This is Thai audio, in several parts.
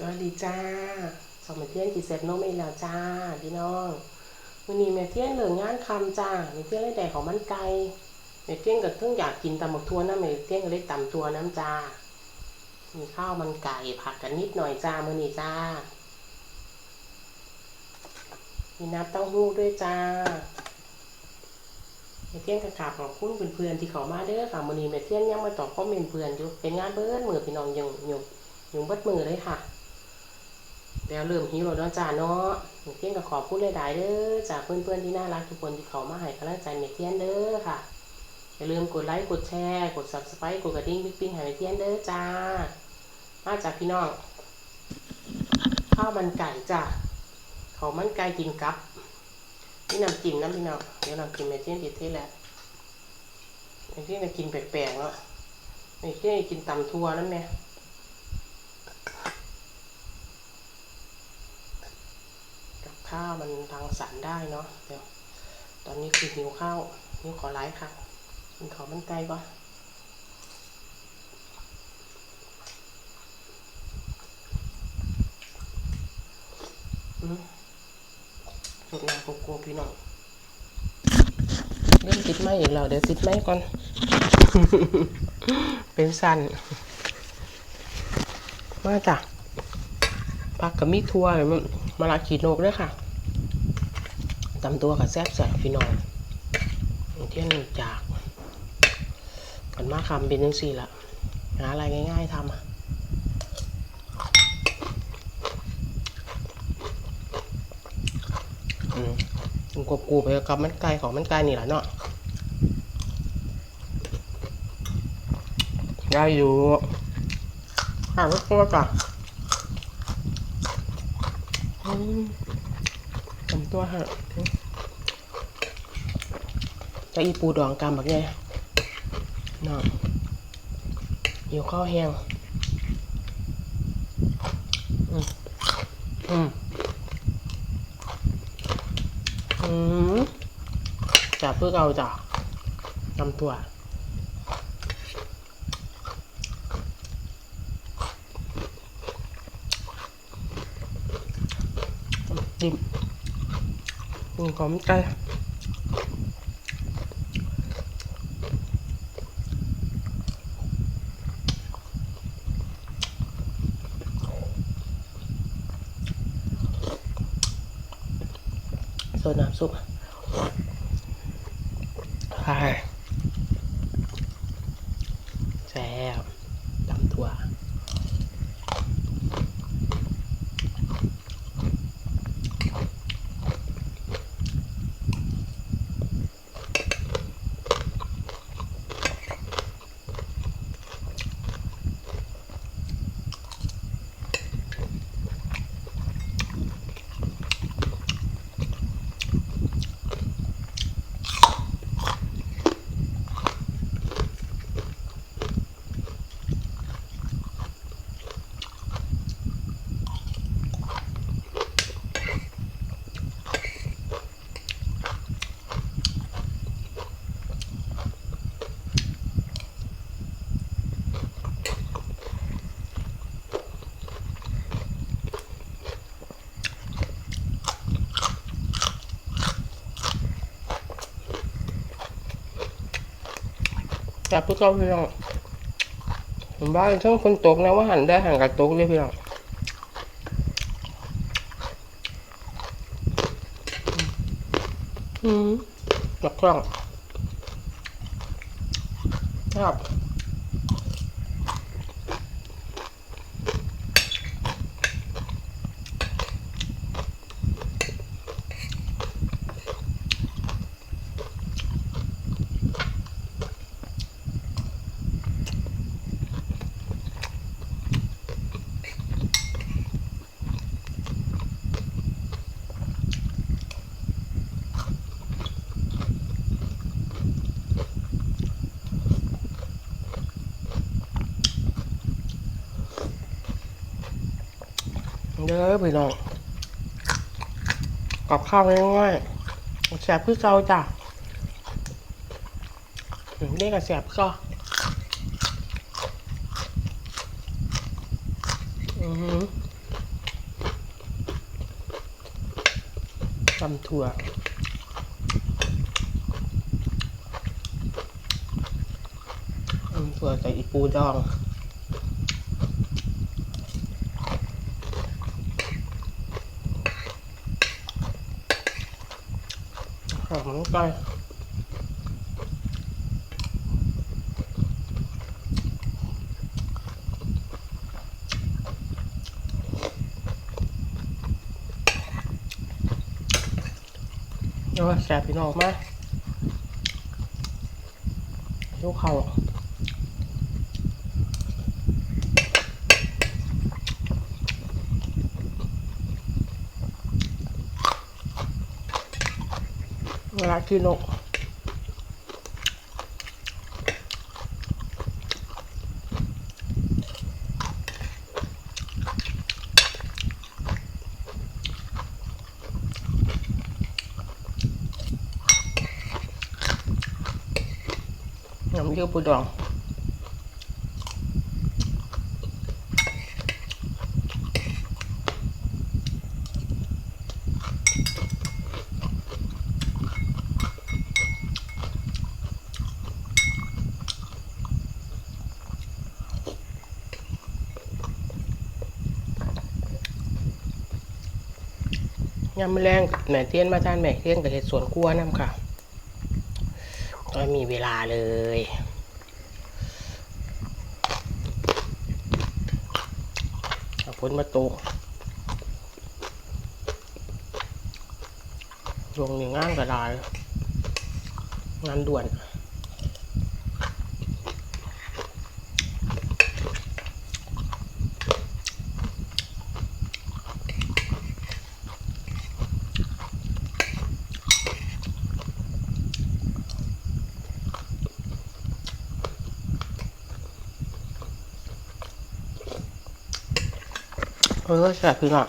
สวัสดีจ้าสองแม่เทียนกิเสร็จนมอีกแล้วจ้าพี่น้องวันนี้แม่เทียนเหลืองานคำจ้าแม่เทียนเลยแดกของมันไก่แม่เทียนก็เพิ่งอยากกินตำหมกทัวนะแม่เทียนก็เลยตำตัวน้ำจ้า มีข้าวมันไก่ผักกันนิดหน่อยจ้ามื้อนี้จ้า มีน้ำเต้าหู้ด้วยจ้าแม่เทียนก็กราบขอบคุณเพื่อนๆที่เขามาเด้อค่ะมื้อนี้แม่เทียนยังมาตอบคอมเมนต์เพื่อนอยู่เป็นงานเบิดมือพี่น้องยังยังยังบิดมือเลยค่ะ แล้วเริ่มหิวแล้วเนาะจ้าเนาะเมเทียนก็ขอบคุณหลายๆเด้อจากเพื่อนๆที่น่ารักทุกคนที่เขามาให้กำลังใจเมเทียนเด้อค่ะ อย่าลืมกดไลค์กดแชร์ กด subscribe กดกระดิ่งปิ๊งปิ๊งให้เมเทียนเด้อจ้า มาจากพี่น้องข้าวมันไก่จ้าเขาวมันไก่กินกับนี่น้ำจิ้มน้ำพี่น้องเดี๋ยวน้ำจิ้มเมเทียนติดที่แหละเมเทียนจะกินแปลกๆเนาะเมเทียนกินตำทั่วนั่นแม่ กับ ข้าวมันทางสารได้เนาะเดี๋ยวตอนนี้คือหิวข้าวหิวขอไลฟ์ค่ะกินขอมันไก่ก่อนอืมสุดน้ำโกโก้พี่น้องเล่นติดไม้อีกแล้วเดี๋ยวติดไม้ก่อน เป็นสันมาจ้ะผักกับมีทั่วมัน มะระขีดนกด้วยค่ะตำตัวกับแซ่บแสบพี่น้องเที่ยนจากกันมาคำเป็นยังสี่ละหาอะไรง่าย ๆทำอะอืมกบกูไปกับมันไก่ของมันไก่นี่แหละเนาะได้อยู่ข้าวก็ตัวจ้ะ ทำตัวฮะจะอีปูดองกำแบบไงน้องอยู่ข้าวแห้งอืมอืมอืมจับเพื่อเอาจ้ะทำตัว จิ้มอืมขอมไก่โซน้ำซุปใช่แซ่บตำถั่ว จับพวกเราพี่น้องผมว่าช่างคนตกนะว่าหันได้หันกับตกเลยพี่น้องอืมจับกล้องครับ เด้อพี่น้องกับข้าวง่ายๆแสบคือเก่าจ้ะนี่ก็แสบก็ตำถั่วตำถั่วใส่อีปูดอง หอมลงไปแล้วแสบพี่น้องมาลูกเขา ลากินนกน้ำเยื่อปูดอง ยามมอแรงแม่เทียนมาทานแม่เทียนกับเห็ดสวนครัวน้ำค่ะก็มีเวลาเลยเอาพ้นมาตกลงหนึ่งงานกระดาษงานด่วน เออแซ่บพี่น้อง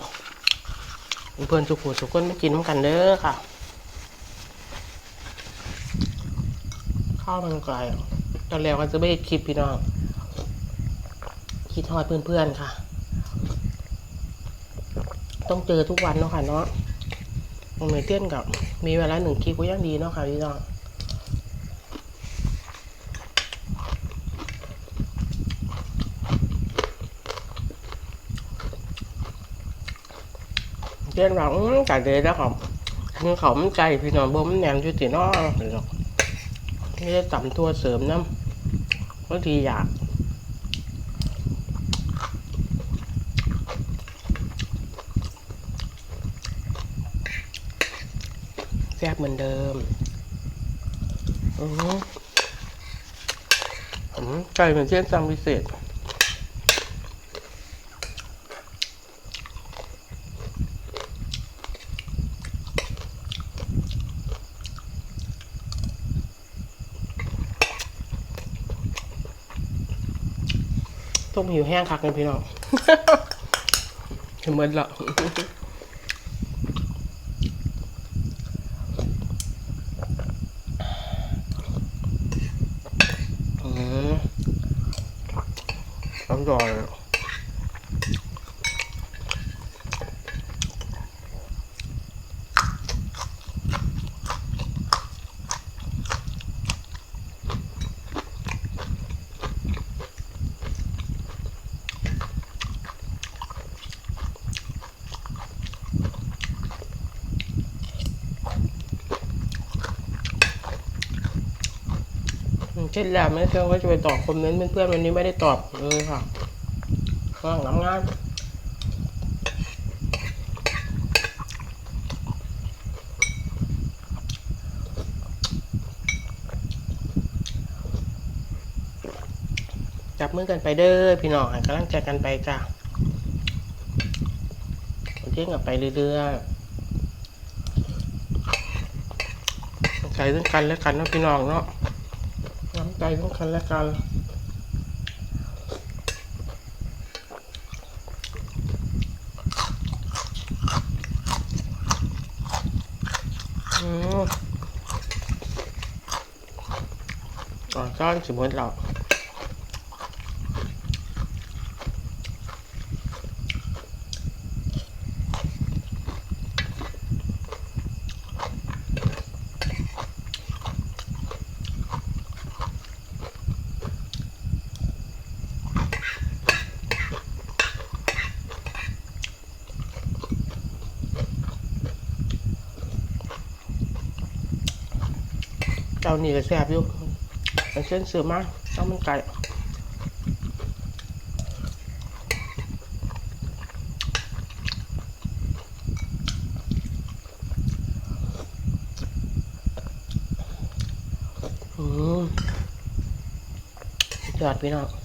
เพื่อนสุขุสุขคนไม่กินน้ำกันเด้อค่ะ ข้าวมันไก่ตอนแล้วก็จะไม่คลิปพี่น้อง คิดทอดเพื่อนๆค่ะ ต้องเจอทุกวันเนาะค่ะเนาะมันไม่เตี้ยนกับ มีเวลาหนึ่งคลิปก็ยังดีเนาะค่ะพี่น้อง เช่นว่าอื้อไก่เดยนะครับคือเขามันไก่พี่น้องบ่มันแหนมจุติเนาะพี่น้องไม่ได้ตำตัวเสริมน้ำบางทีอยากแซ่บเหมือนเดิมอือหืออืมไก่เหมือนเช่นจำพิเศษ หิวแห้งคักเลยพี่น้องเหมือนละอืมอร่อย เช่นแล้วไม่เชื่อว่าจะไปตอบคอมเมนต์เพื่อนๆวันนี้ไม่ได้ตอบเลยค่ะก็งามงานจับมือกันไปเด้อพี่น้องกำลังใจกันไปจ้ะเที่ยงกันไปเรื่อยๆใจซึ่งกันและกันเนาะพี่น้องเนาะ น้ำใจต้องกันและกันอืมอ่อนซ่อนสิบวันเราานี่ก็แซ่บอยู่แต่เส้นเสือมากต้องมันไก่อืมยอดพี่น้อง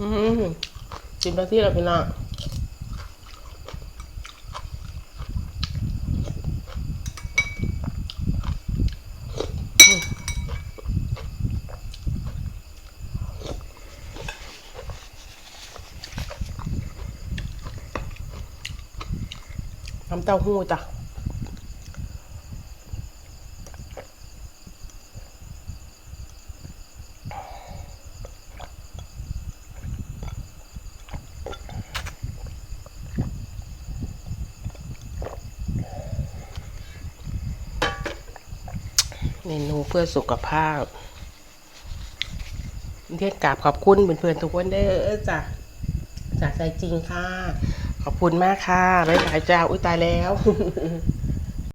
อืม สิบนาทีแล้วพี่น้องน้ำเต้าหู้จ้ะ เมนูเพื่อสุขภาพเทียกกราบขอบคุณเพื่อนๆทุกคนได้อจ้ะจากใจจริงค่ะ ขอบคุณมากค่ะบ๊ายบายจ้าอุ้ยตายแล้ว